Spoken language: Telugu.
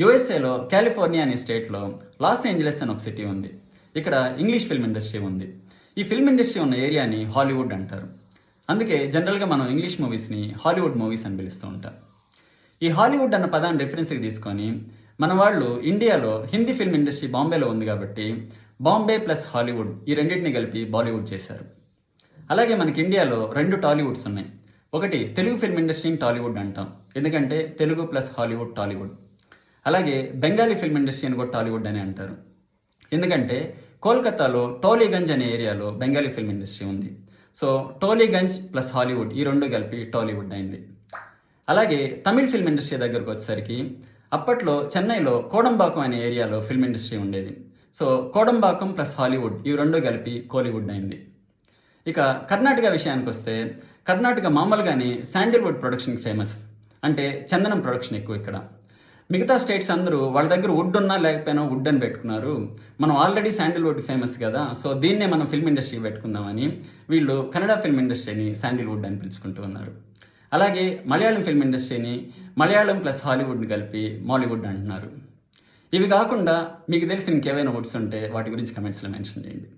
యుఎస్ఏలో కాలిఫోర్నియా అనే స్టేట్లో లాస్ ఏంజలస్ అని ఒక సిటీ ఉంది. ఇక్కడ ఇంగ్లీష్ ఫిల్మ్ ఇండస్ట్రీ ఉంది. ఈ ఫిల్మ్ ఇండస్ట్రీ ఉన్న ఏరియాని హాలీవుడ్ అంటారు. అందుకే జనరల్గా మనం ఇంగ్లీష్ మూవీస్ని హాలీవుడ్ మూవీస్ అని పిలుస్తూ ఉంటాం. ఈ హాలీవుడ్ అన్న పదాన్ని రిఫరెన్స్కి తీసుకొని మన వాళ్ళు ఇండియాలో హిందీ ఫిల్మ్ ఇండస్ట్రీ బాంబేలో ఉంది కాబట్టి బాంబే ప్లస్ హాలీవుడ్ ఈ రెండింటిని కలిపి బాలీవుడ్ చేశారు. అలాగే మనకి ఇండియాలో రెండు టాలీవుడ్స్ ఉన్నాయి. ఒకటి తెలుగు ఫిల్మ్ ఇండస్ట్రీని టాలీవుడ్ అంటాం. ఎందుకంటే తెలుగు ప్లస్ హాలీవుడ్ టాలీవుడ్ అలాగే బెంగాలీ ఫిల్మ్ ఇండస్ట్రీ అని కూడా టాలీవుడ్ అని అంటారు. ఎందుకంటే కోల్కతాలో టోలీగంజ్ అనే ఏరియాలో బెంగాలీ ఫిల్మ్ ఇండస్ట్రీ ఉంది. సో టోలీగంజ్ ప్లస్ హాలీవుడ్ ఈ రెండు కలిపి టాలీవుడ్ అయింది. అలాగే తమిళ్ ఫిల్మ్ ఇండస్ట్రీ దగ్గరకు వచ్చేసరికి అప్పట్లో చెన్నైలో కోడంబాకం అనే ఏరియాలో ఫిల్మ్ ఇండస్ట్రీ ఉండేది. సో కోడంబాకం ప్లస్ హాలీవుడ్ ఇవి రెండు కలిపి కోలీవుడ్ అయింది. ఇక కర్ణాటక విషయానికి వస్తే కర్ణాటక మామూలుగానే శాండిల్వుడ్ ప్రొడక్షన్ ఫేమస్. అంటే చందనం ప్రొడక్షన్ ఎక్కువ ఇక్కడ. మిగతా స్టేట్స్ అందరూ వాళ్ళ దగ్గర వుడ్ ఉన్నా లేకపోయినా వుడ్ అని పెట్టుకున్నారు. మనం ఆల్రెడీ శాండిల్వుడ్ ఫేమస్ కదా. సో దీన్నే మనం ఫిల్మ్ ఇండస్ట్రీ పెట్టుకుందామని వీళ్ళు కన్నడ ఫిల్మ్ ఇండస్ట్రీని శాండిల్వుడ్ అని పిలుచుకుంటూ ఉన్నారు. అలాగే మలయాళం ఫిల్మ్ ఇండస్ట్రీని మలయాళం ప్లస్ హాలీవుడ్ని కలిపి మాలీవుడ్ అంటున్నారు. ఇవి కాకుండా మీకు తెలిసిన ఇంకేవైనా వుడ్స్ ఉంటే వాటి గురించి కమెంట్స్లో మెన్షన్ చేయండి.